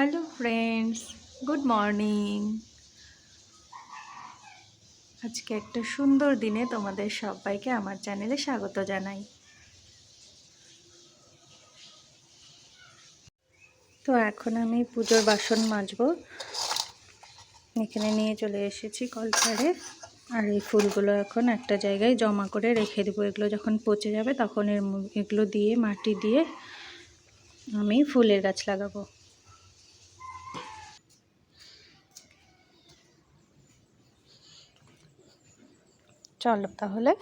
Hello friends good morning আজকে একটা সুন্দর দিনে তোমাদের সবাইকে আমার চ্যানেলে স্বাগত জানাই। তো এখন আমি পুজোর বাসন মাজবো। এখানে নিয়ে চলে এসেছি কলপারে আর এই ফুলগুলো এখন একটা জায়গায় জমা করে রেখে দেবো। এগুলো যখন পচে যাবে তখন এর এগুলো দিয়ে, মাটি দিয়ে আমি ফুলের গাছ লাগাবো। চলো তাহলে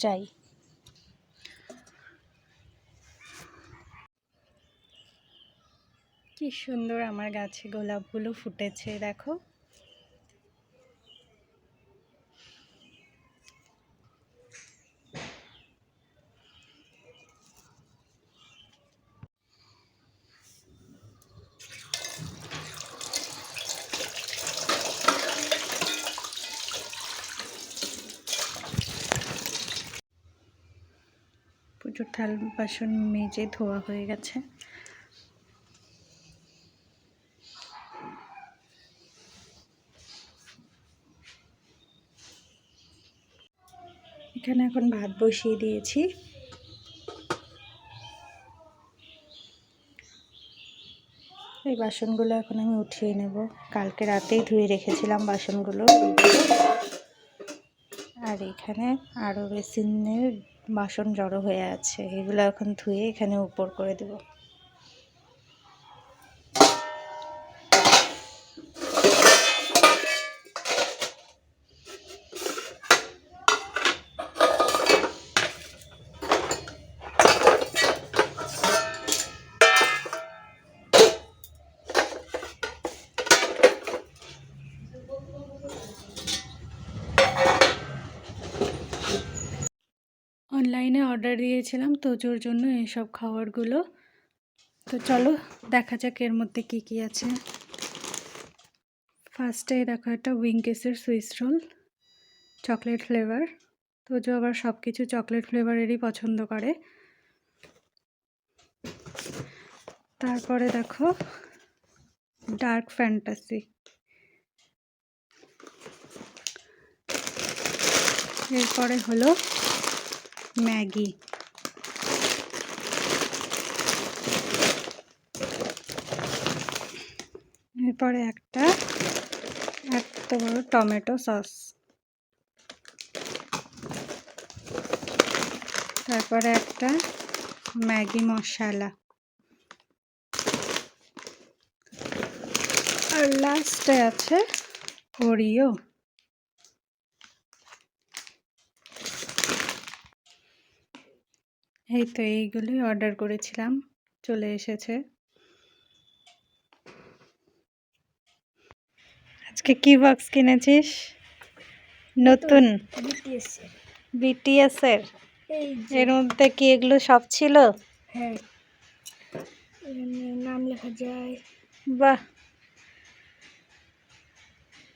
যাই। কি সুন্দর আমার গাছে গোলাপগুলো ফুটেছে দেখো। পুজোর থাল বাসন মেজে ধোয়া হয়ে গেছে। এখানে এখন ভাত বসিয়ে দিয়েছি। এই বাসনগুলো এখন আমি উঠিয়ে নেব। কালকে রাতেই ধুয়ে রেখেছিলাম বাসনগুলো। আর এখানে আরও বেসিনের বাসন জড়ো হয়ে আছে এগুলো এখন ধুয়ে এখানে উপর করে দেব। অর্ডার দিয়েছিলাম তোজোর জন্য এইসব খাবারগুলো। তো চলো, দেখা যাক এর মধ্যে কি কি আছে। ফার্স্টে দেখো একটা উইংকেসের swiss roll chocolate flavour Tojo আবার সব কিছু চকলেট ফ্লেভারেরই পছন্দ করে। তারপরে দেখো ডার্ক ফ্যান্টাসি এরপরে হলো ম্যাগি। এরপরে একটা, এত বড় টমেটো সস। তারপরে একটা ম্যাগি মশলা। আর লাস্টে আছে ওরিও। এই তো এইগুলোই অর্ডার করেছিলাম চলে এসেছে। আজকে কি বক্স কিনেছিস? নতুন? বিটিএস এর। এর মধ্যে কি এগুলো সব ছিল? হ্যাঁ। নাম লেখা যায়। বাহ!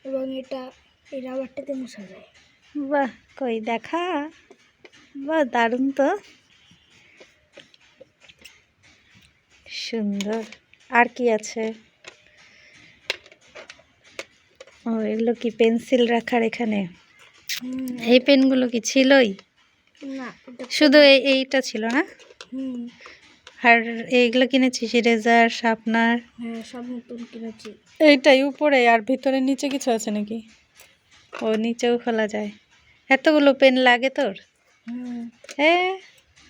এবং এটা এই রাবারটাতে মশা যায়। বাহ! কই দেখা? বাহ! দারুণ তো। সুন্দর। আর কি আছে? ও এগুলো কি পেন্সিল রাখার এখানে? এই পেনগুলো কি ছিলই? না শুধু এই এইটা ছিল না? আর এইগুলো কিনেছিস ইরেজার শার্পনার হ্যাঁ সব নতুন কিনেছি। এইটাই উপরে আর ভিতরে নিচে কিছু আছে নাকি? ও নিচেও খোলা যায়। এতগুলো পেন লাগে তোর? হ্যাঁ।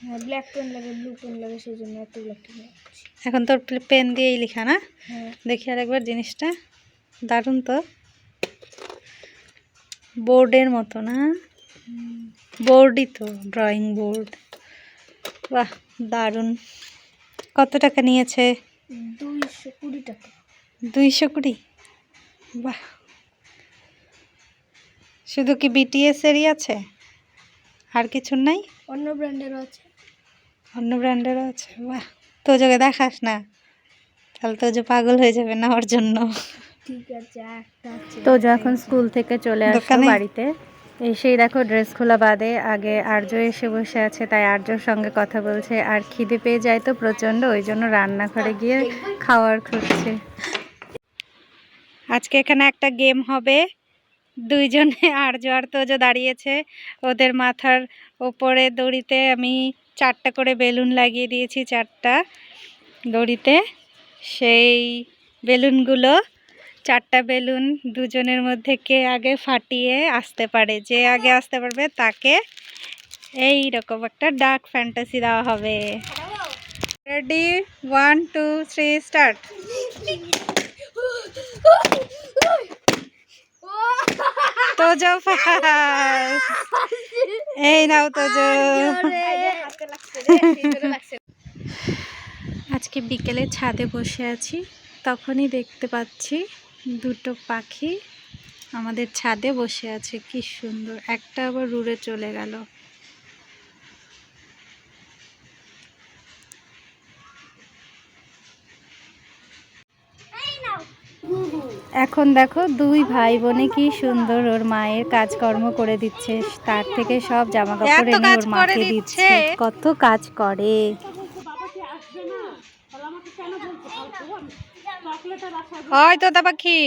হ্যাঁ ব্ল্যাক পেন লাগে ব্লু পেন লাগে সেই জন্য এতগুলো কিনেছি এখন তোর পেন দিয়েই লেখা না? হ্যাঁ। দেখি আর একবার জিনিসটা। দারুণ তো। বোর্ডের মতো না? বোর্ডই তো ড্রয়িং বোর্ড বাহ দারুণ। কত টাকা নিয়েছে? দুইশো কুড়ি টাকা। দুইশো কুড়ি? বাহ। শুধু কি বিটিএস এরই আছে? আর কিছু নাই? অন্য ব্র্যান্ডেরও আছে। অন্য ব্র্যান্ডেরও আছে। বাহ তোজোকে দেখাস না। তাহলে তোজো পাগল হয়ে যাবে না ওর জন্য। ঠিক আছে তোজো এখন স্কুল থেকে চলে আসলো বাড়িতে। এসেই দেখো ড্রেস খোলা বাদে। আগে আর্য এসে বসে আছে তাই আর্যর সঙ্গে কথা বলছে। আর খিদে পেয়ে যায় তো প্রচণ্ড ওই জন্য রান্নাঘরে গিয়ে খাওয়ার খুঁজছে। আজকে এখানে একটা গেম হবে। দুইজনে আর্য আর তোজো দাঁড়িয়েছে। ওদের মাথার ওপরে দড়িতে আমি চারটা করে বেলুন লাগিয়ে দিয়েছি চারটা দড়িতে। সেই বেলুনগুলো চারটা বেলুন দুজনের মধ্যে কে আগে ফাটিয়ে আসতে পারে যে আগে আসতে পারবে তাকে এই রকম একটা ডার্ক ফ্যান্টাসি দেওয়া হবে। Ready one two three start Tojo first. এই নাও তোজো। আজকে বিকেলে ছাদে বসে আছি, তখনই দেখতে পাচ্ছি দুটো পাখি আমাদের ছাদে বসে আছে, কি সুন্দর। একটা আবার রুড়ে চলে গেল। এখন দেখো দুই ভাই বোনে কি সুন্দর ওর মায়ের কাজকর্ম করে দিচ্ছে। তার থেকে সব জামা কাপড় এনে ওর মাকে দিচ্ছে। কত কাজ করে। হয় তোতা পাখি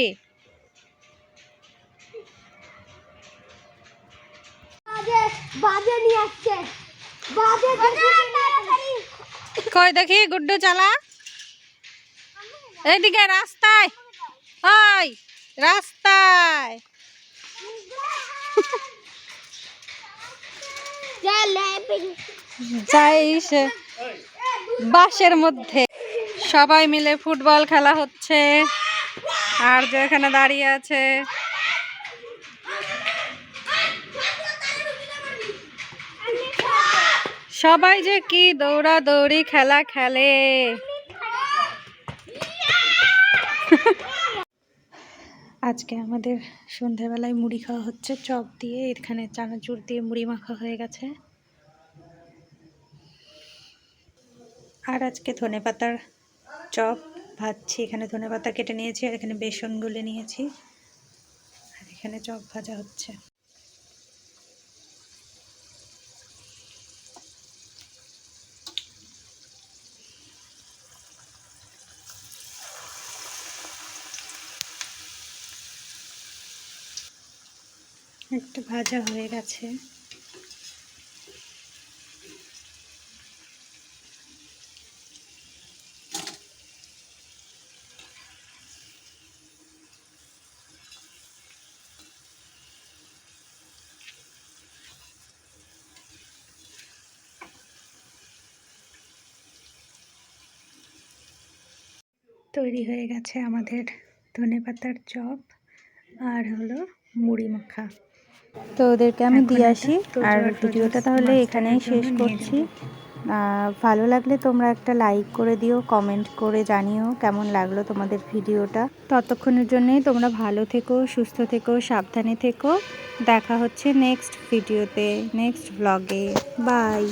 বাজে বাজে নিয়ে আসছে বাজে কই দেখি গুড্ডু চালা। এইদিকে রাস্তায়। ওই রাস্তায়। বাসের মধ্যে। সবাই মিলে ফুটবল খেলা হচ্ছে। আর যে এখানে দাঁড়িয়ে আছে। সবাই যে কি দৌড়াদৌড়ি খেলা খেলে। আজকে আমাদের সন্ধ্যাবেলায় মুড়ি খাওয়া হচ্ছে। চপ দিয়ে এখানে চানাচুর দিয়ে মুড়ি মাখা হয়ে গেছে। আর আজকে ধনে পাতার চপ ভাজছি। এখানে ধনে পাতা কেটে নিয়েছি আর এখানে বেসন গুলে নিয়েছি। আর এখানে চপ ভাজা হচ্ছে। একটা ভাজা হয়ে গেছে। তৈরি হয়ে গেছে আমাদের ধনেপাতার চপ আর হলো মুড়ি মাখা। তো ওদেরকে আমি দিয়ে আসি। আর ভিডিওটা তাহলে এখানেই শেষ করছি। ভালো লাগলে তোমরা একটা লাইক করে দিও কমেন্ট করে জানিও কেমন লাগল তোমাদের ভিডিওটা। ততক্ষণের জন্যে তোমরা ভালো থেকো সুস্থ থেকো সাবধানে থেকো। দেখা হচ্ছে নেক্সট ভিডিওতে নেক্সট ব্লগে বাই